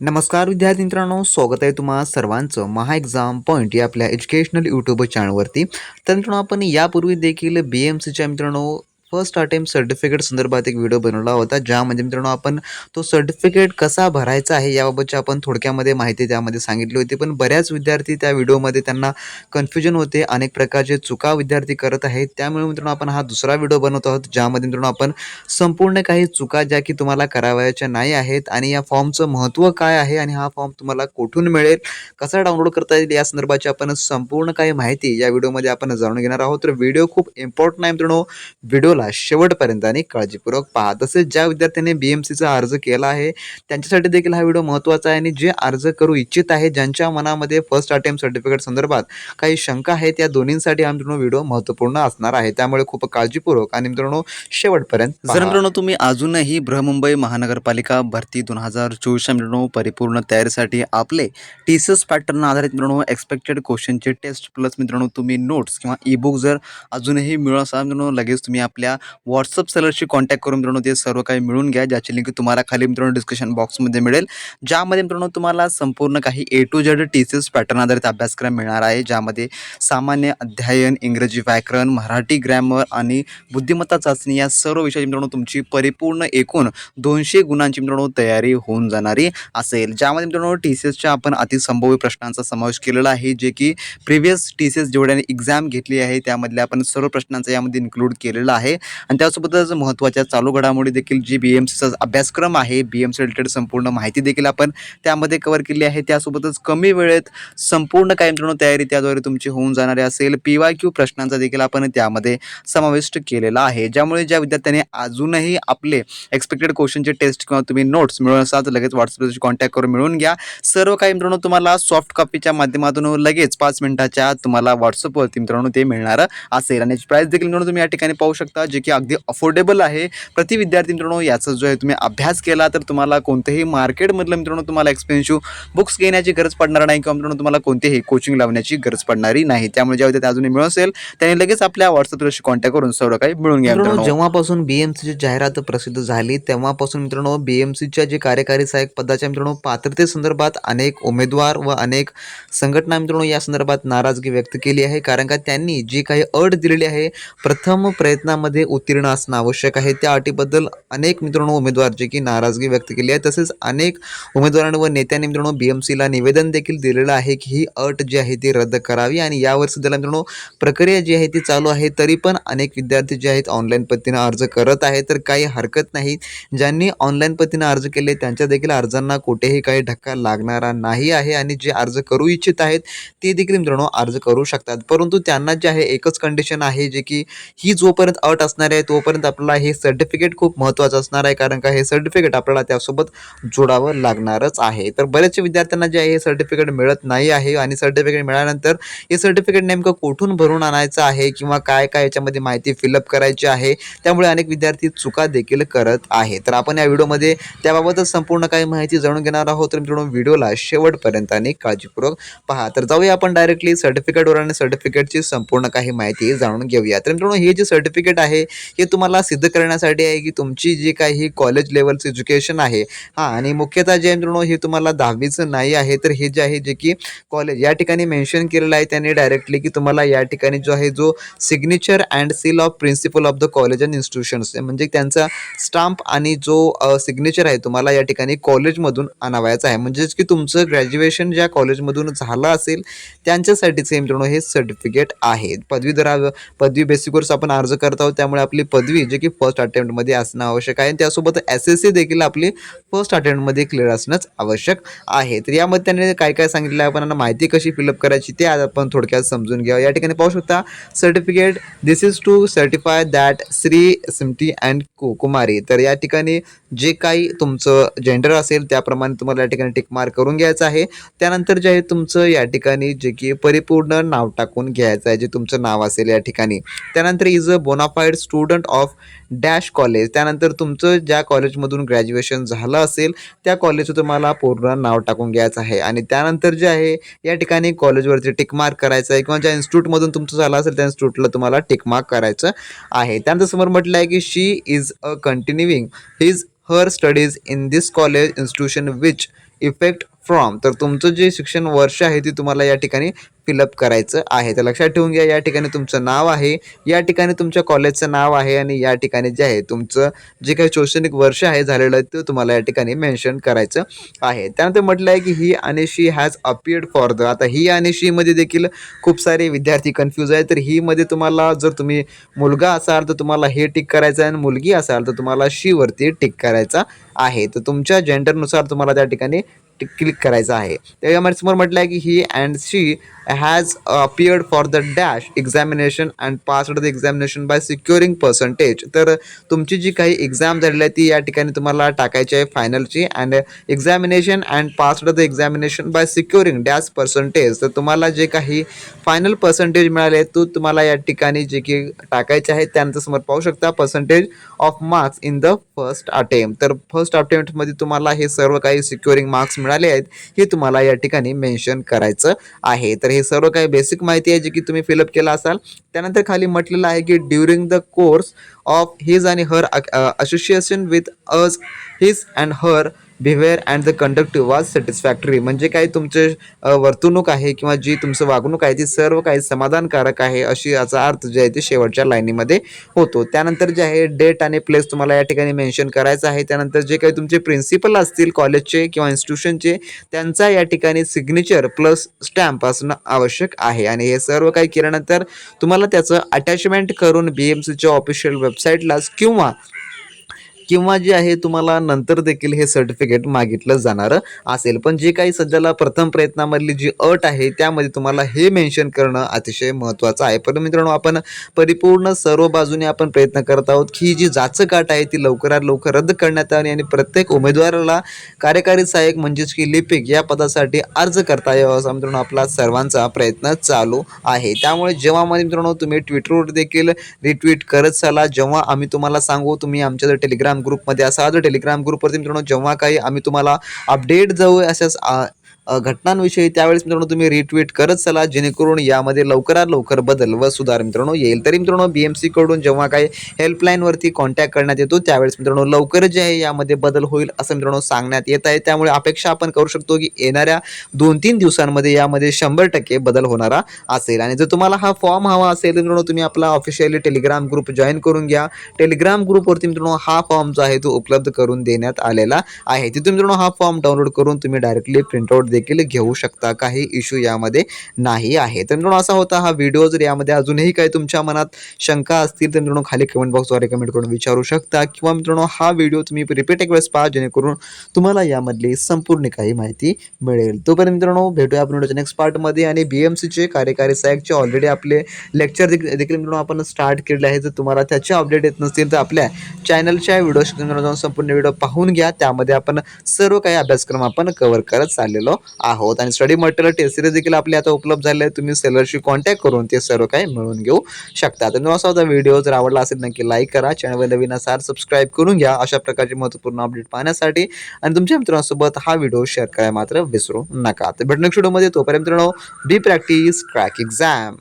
नमस्कार विद्यार्थी मित्रांनो स्वागत आहे तुम्हा सर्वांचं महा एक्झाम पॉईंट या आपल्या एज्युकेशनल यूट्यूब चॅनलवरती तर मित्रांनो आपण यापूर्वी देखील बी एम सीच्या मित्रांनो फर्स्ट अटेम्प्ट सर्टिफिकेट संदर्भात एक व्हिडिओ बनवला होता ज्यामध्ये मित्रांनो आपण तो सर्टिफिकेट कसा भरायचा आहे याबाबतची आपण थोडक्यामध्ये माहिती त्यामध्ये सांगितली होती. पण बऱ्याच विद्यार्थी त्या व्हिडिओमध्ये त्यांना कन्फ्युजन होते अनेक प्रकारचे चुका विद्यार्थी करत आहेत. त्यामुळे मित्रांनो आपण हा दुसरा व्हिडिओ बनवत आहोत ज्यामध्ये मित्रांनो आपण संपूर्ण काही चुका ज्या की तुम्हाला करावयाच्या नाही आहेत आणि या फॉर्मचं महत्त्व काय आहे आणि हा फॉर्म तुम्हाला कुठून मिळेल कसा डाउनलोड करता येईल या संदर्भाची आपण संपूर्ण काही माहिती या व्हिडिओमध्ये आपण जाणून घेणार आहोत. तर व्हिडिओ खूप इम्पॉर्टंट आहे मित्रांनो. व्हिडिओला शेवटपर्यंत आणि काळजीपूर्वक पहा. तसेच ज्या विद्यार्थ्यांनी बी एम सीचा अर्ज केला आहे त्यांच्यासाठी देखील हा व्हिडिओ महत्त्वाचा आहे आणि जे अर्ज करू इच्छित आहे ज्यांच्या मनामध्ये फर्स्ट अटेम्प्ट सर्टिफिकेट संदर्भात काही शंका आहेत या दोन्हींसाठी हा मित्रांनो व्हिडिओ महत्त्वपूर्ण असणार आहे. त्यामुळे खूप काळजीपूर्वक आणि मित्रांनो शेवटपर्यंत जर मित्रांनो तुम्ही अजूनही बृहमुंबई महानगरपालिका भरती दोन हजार चोवीसच्या मित्रांनो परिपूर्ण तयारीसाठी आपले टी सी एस पॅटर्न आधारित मित्रांनो एक्सपेक्टेड क्वेश्चनचे टेस्ट प्लस मित्रांनो तुम्ही नोट्स किंवा ई बुक जर अजूनही मिळत असाल मित्रांनो लगेच तुम्ही आपल्या व्हॉट्सअप सेलरशी कॉन्टॅक्ट करून मित्रांनो ते सर्व काही मिळून घ्या ज्याची लिंक तुम्हाला खाली मित्रांनो डिस्क्रिप्शन बॉक्समध्ये मिळेल. ज्यामध्ये मित्रांनो तुम्हाला संपूर्ण काही A to Z T C S pattern आधारित अभ्यासक्रम मिळणार आहे ज्यामध्ये सामान्य अध्ययन इंग्रजी व्याकरण मराठी ग्रॅमर आणि बुद्धिमत्ता चाचणी या सर्व विषयाची मित्रांनो तुमची परिपूर्ण एकूण दोनशे गुणांची मित्रांनो तयारी होऊन जाणारी असेल. ज्यामध्ये मित्रांनो टी सी एसच्या आपण अतिसंभव्य प्रश्नांचा समावेश केलेला आहे जे की प्रिव्हियस टी सी एस जेवढ्याने एक्झाम घेतली आहे त्यामधल्या आपण सर्व प्रश्नांचा यामध्ये इन्क्लूड केलेला आहे. आणि त्यासोबतच महत्त्वाच्या चालू घडामोडी देखील जी बी एम सीचा अभ्यासक्रम आहे बी एम सी रिलेटेड संपूर्ण माहिती देखील आपण त्यामध्ये कव्हर केली आहे. त्यासोबतच कमी वेळेत संपूर्ण काय मित्रांनो तयारी त्याद्वारे तुमची होऊन जाणारी असेल. पी वाय क्यू प्रश्नांचा देखील आपण त्यामध्ये समाविष्ट केलेला आहे. ज्यामुळे ज्या विद्यार्थ्यांनी अजूनही आपले एक्सपेक्टेड क्वेश्चनचे टेस्ट किंवा तुम्ही नोट्स मिळवून असाल तर लगेच व्हॉट्सअपशी कॉन्टॅक्ट करून मिळून घ्या. सर्व काही मित्रांनो तुम्हाला सॉफ्ट कॉपीच्या माध्यमातून लगेच पाच मिनिटाच्या तुम्हाला व्हॉट्सअपवरती मित्रांनो ते मिळणार असेल. आणि याची प्राईस देखील मित्रांनो तुम्ही या ठिकाणी पाहू शकता. जे की अगदी अफोर्डेबल आहे. प्रति विद्यार्थी मित्रांनो याचा जो आहे तुम्ही अभ्यास केला तर तुम्हाला कोणतेही मार्केटमधलं मित्रांनो तुम्हाला एक्सपेन्सिव्ह बुक्स घेण्याची गरज पडणार नाही किंवा मित्रांनो तुम्हाला कोणतेही कोचिंग लावण्याची गरज पडणारी नाही. त्यामुळे ज्या विद्यार्थी अजूनही मिळू असेल त्यांनी लगेच आपल्या व्हॉट्सअपशी कॉन्टॅक्ट करून सर्व काही मिळून घ्या जेव्हापासून बीएमसीची जाहिरात प्रसिद्ध झाली तेव्हापासून मित्रांनो बीएमसीच्या जे कार्यकारी सहाय्यक पदाच्या मित्रांनो पात्रतेसंदर्भात अनेक उमेदवार व अनेक संघटना मित्रांनो या संदर्भात नाराजगी व्यक्त केली आहे. कारण का त्यांनी जी काही अट दिलेली आहे प्रथम प्रयत्नामध्ये उत्तीर्ण असणं आवश्यक आहे. त्या अटीबद्दल अनेक मित्रांनो उमेदवार जे की नाराजगी व्यक्त केली आहे. तसेच अनेक उमेदवारांवर व नेत्यांनी मित्रांनो बी एम सीला निवेदन देखील दिलेलं आहे की ही अट जी आहे ती रद्द करावी आणि यावर सध्याला मित्रांनो प्रक्रिया जी आहे ती चालू आहे. तरी पण अनेक विद्यार्थी जे आहेत ऑनलाईन पद्धतीनं अर्ज करत आहेत. तर काही हरकत नाही. ज्यांनी ऑनलाईन पद्धतीनं अर्ज केले त्यांच्या देखील अर्जांना कुठेही काही धक्का लागणारा नाही आहे आणि जे अर्ज करू इच्छित आहेत ते देखील मित्रांनो अर्ज करू शकतात. परंतु त्यांना जे आहे एकच कंडिशन आहे जे की ही जोपर्यंत अट असणार आहे तोपर्यंत आपल्याला हे सर्टिफिकेट खूप महत्त्वाचं असणार आहे कारण का हे सर्टिफिकेट आपल्याला त्यासोबत जोडावं लागणारच आहे. तर बरेचसे विद्यार्थ्यांना जे आहे हे सर्टिफिकेट मिळत नाही आहे आणि सर्टिफिकेट मिळाल्यानंतर हे सर्टिफिकेट नेमकं कुठून भरून आणायचं आहे किंवा काय काय याच्यामध्ये माहिती फिलअप करायची आहे त्यामुळे अनेक विद्यार्थी चुका देखील करत आहे तर आपण या व्हिडिओमध्ये त्याबाबतच संपूर्ण काही माहिती जाणून घेणार आहोत. तर मित्रांनो व्हिडिओला शेवटपर्यंत आणि काळजीपूर्वक पहा. तर जाऊया आपण डायरेक्टली सर्टिफिकेटवर आणि सर्टिफिकेटची संपूर्ण काही माहिती जाणून घेऊया. तर मित्रांनो हे जे सर्टिफिकेट आहे हे तुम्हाला सिद्ध करण्यासाठी आहे की तुमची जी काही कॉलेज लेवलचं एज्युकेशन आहे हां आणि मुख्यतः जे मित्रांनो हे तुम्हाला दहावीचं नाही आहे तर हे जे आहे जे की कॉलेज या ठिकाणी मेन्शन केलेलं आहे त्यांनी डायरेक्टली की तुम्हाला या ठिकाणी जो आहे जो signature and seal of principal of the college and institutions म्हणजे त्यांचा स्टाम्प आणि जो सिग्नेचर आहे तुम्हाला या ठिकाणी कॉलेजमधून आणावायचा आहे. म्हणजेच की तुमचं ग्रॅज्युएशन ज्या कॉलेजमधून झालं असेल त्यांच्यासाठीचे मित्रांनो हे सर्टिफिकेट आहे. पदवीधरा पदवी बेसिकवरच आपण अर्ज करत आहोत त्यामुळे आपली पदवी जे की फर्स्ट अटेम्प्टमध्ये असणं आवश्यक आहे. आणि त्यासोबत एस एस सी देखील आपली फर्स्ट अटेम्प्टमध्ये क्लिअर असणंच आवश्यक आहे. तर यामध्ये त्यांनी काय काय सांगितलं आहे? आपण माहिती कशी फिलअप करायची ते आज आपण थोडक्यात समजून घ्या या ठिकाणी पाहू शकता certificate this is to certify that Shri Smt and कु कुमारी तर या ठिकाणी जे काही तुमचं जेंडर असेल त्याप्रमाणे तुम्हाला या ठिकाणी टिकमार्क करून घ्यायचं आहे. त्यानंतर जे आहे तुमचं या ठिकाणी जे की परिपूर्ण नाव टाकून घ्यायचं आहे. जे तुमचं नाव असेल या ठिकाणी. त्यानंतर is a bonafide student of dash college त्यानंतर तुमचं ज्या कॉलेजमधून ग्रॅज्युएशन झालं असेल त्या कॉलेजचं तुम्हाला पूर्ण नाव टाकून घ्यायचं आहे. आणि त्यानंतर जे आहे या ठिकाणी कॉलेजवरती टिकमार्क करायचं आहे किंवा ज्या इन्स्टिट्यूटमधून तुमचं झालं असेल त्या इन्स्टिट्यूटला तुम्हाला टिकमार्क करायचं आहे. त्यानंतर समोर म्हटलं आहे की she is a continuing his her studies in this college institution which effect from तर तुमचं जे शिक्षण वर्ष आहे ते तुम्हाला या ठिकाणी फिलअप करायचं आहे. तर लक्षात ठेवून घ्या या ठिकाणी तुमचं नाव आहे. या ठिकाणी तुमच्या कॉलेजचं नाव आहे आणि या ठिकाणी जे आहे तुमचं जे काही शैक्षणिक वर्ष आहे झालेलं ते तुम्हाला या ठिकाणी मेन्शन करायचं आहे. त्यानंतर म्हटलं आहे की ही आणि she has appeared for the आता ही आणि शीमध्ये देखील खूप सारे विद्यार्थी कन्फ्यूज आहे तर हीमध्ये तुम्हाला जर तुम्ही मुलगा असाल तर तुम्हाला हे टिक करायचं आहे आणि मुलगी असाल तर तुम्हाला शीवरती टिक करायचा आहे. तर तुमच्या जेंडरनुसार तुम्हाला त्या ठिकाणी क्लिक करायचं आहे. त्याच्यामध्ये समोर म्हटलं आहे की he and she has appeared for the dash examination and passed the examination by securing percentage तर तुमची जी काही एक्झाम झालेली आहे ती या ठिकाणी तुम्हाला टाकायची आहे फायनलची and examination and passed the examination by securing dash percentage तर तुम्हाला जे काही फायनल पर्सेंटेज मिळाले तो तुम्हाला या ठिकाणी जे की टाकायचे आहे त्यानंतर समोर पाहू शकता percentage of marks in the first attempt तर फर्स्ट अटेम्प्टमध्ये तुम्हाला हे सर्व काही सिक्युरिंग मार्क्स मिळाले आहेत हे तुम्हाला या ठिकाणी मेन्शन करायचं आहे. तर हे सर्व काही बेसिक माहिती आहे जी की तुम्ही फिलअप केला असाल. त्यानंतर खाली म्हटलेलं आहे की during the course of his आणि her association with us his and her behaviour and the conduct was satisfactory म्हणजे काही तुमचे वर्तणूक आहे किंवा जी तुमचं वागणूक आहे ती सर्व काही समाधानकारक आहे अशी याचा अर्थ जे आहे ते शेवटच्या लाईनीमध्ये होतो. त्यानंतर जे आहे डेट आणि प्लेस तुम्हाला या ठिकाणी मेन्शन करायचं आहे. त्यानंतर जे काही तुमचे प्रिन्सिपल असतील कॉलेजचे किंवा इन्स्टिट्यूशनचे त्यांचा या ठिकाणी सिग्नेचर प्लस स्टॅम्प असणं आवश्यक आहे. आणि हे सर्व काही केल्यानंतर तुम्हाला त्याचं अटॅचमेंट करून बी एम सीच्या ऑफिशियल वेबसाईटलाच किंवा किंवा जे आहे तुम्हाला नंतर देखील हे सर्टिफिकेट मागितलं जाणार असेल. पण जे काही सध्याला प्रथम प्रयत्नामधली जी अट आहे त्यामध्ये तुम्हाला हे मेन्शन करणं अतिशय महत्त्वाचं आहे. पण मित्रांनो आपण परिपूर्ण सर्व बाजूने आपण प्रयत्न करत आहोत की जी जी जाचकाट आहे ती लवकरात लवकर रद्द करण्यात यावी आणि प्रत्येक उमेदवाराला कार्यकारी सहाय्यक म्हणजेच की लिपिक या पदासाठी अर्ज करता यावा असा मित्रांनो आपला सर्वांचा प्रयत्न चालू आहे. त्यामुळे जेव्हा मध्ये मित्रांनो तुम्ही ट्विटरवर देखील रिट्विट करत चाला जेव्हा आम्ही तुम्हाला सांगू तुम्ही आमच्या टेलिग्राम टेलिग्राम ग्रुपमध्ये असाल. तर टेलिग्राम ग्रुपवरती मित्रांनो जेव्हा काही आम्ही तुम्हाला अपडेट जाऊ अशाच घटनांविषयी त्यावेळेस मित्रांनो तुम्ही रिट्विट करत चला जेणेकरून यामध्ये लवकरात लवकर बदल व सुधार मित्रांनो येईल. तरी मित्रांनो बी एम सीकडून जेव्हा काही हेल्पलाईनवरती कॉन्टॅक्ट करण्यात येतो त्यावेळेस मित्रांनो लवकर जे आहे यामध्ये बदल होईल असं मित्रांनो सांगण्यात येत आहे. त्यामुळे अपेक्षा आपण करू शकतो की येणाऱ्या दोन तीन दिवसांमध्ये यामध्ये शंभर टक्के बदल होणारा असेल. आणि जर तुम्हाला हा फॉर्म हवा असेल तर मित्रांनो तुम्ही आपला ऑफिशियली टेलिग्राम ग्रुप जॉईन करून घ्या. टेलिग्राम ग्रुपवरती मित्रांनो हा फॉर्म जो आहे तो उपलब्ध करून देण्यात आलेला आहे. तिथून मित्रांनो हा फॉर्म डाउनलोड करून तुम्ही डायरेक्टली प्रिंटआउट देखील घेऊ शकता. काही इश्यू यामध्ये नाही आहे. तर मित्रांनो असा होता हा व्हिडिओ जर यामध्ये अजूनही काही तुमच्या मनात शंका असतील तर मित्रांनो खाली कमेंट बॉक्सद्वारे कमेंट करून विचारू शकता. किंवा मित्रांनो हा व्हिडिओ तुम्ही रिपीट एक वेळेस पहा जेणेकरून तुम्हाला यामधली संपूर्ण काही माहिती मिळेल. तोपर्यंत मित्रांनो भेटूया आपण व्हिडिओच्या नेक्स्ट पार्टमध्ये आणि बी एम सीचे कार्यकारी सहाय्यकचे ऑलरेडी आपले लेक्चर देखील देखील मित्रांनो आपण स्टार्ट केले आहे जर तुम्हाला त्याचे अपडेट येत नसतील तर आपल्या चॅनलच्या व्हिडिओ जाऊन संपूर्ण व्हिडिओ पाहून घ्या. त्यामध्ये आपण सर्व काही अभ्यासक्रम आपण कव्हर करत चाललेलो आहोत. आणि स्टडी मटेरियल टेस्ट सिरीज देखील आपले आता उपलब्ध झाले आहे तुम्ही सेलरशी कॉन्टॅक्ट करून ते सर्व काही मिळून घेऊ शकता. तर असा होता व्हिडिओ जर आवडला असेल नक्की लाईक करा. चॅनलवर नवीन असाल सबस्क्राईब करून घ्या. अशा प्रकारचे महत्त्वपूर्ण अपडेट पाहण्यासाठी. आणि तुमच्या मित्रांसोबत हा व्हिडिओ शेअर करायला मात्र विसरू नका. तर भेटणं शोडोमध्ये व्हिडिओमध्ये तोपर्यंत मित्रांनो बी प्रॅक्टिस क्रॅक एक्झाम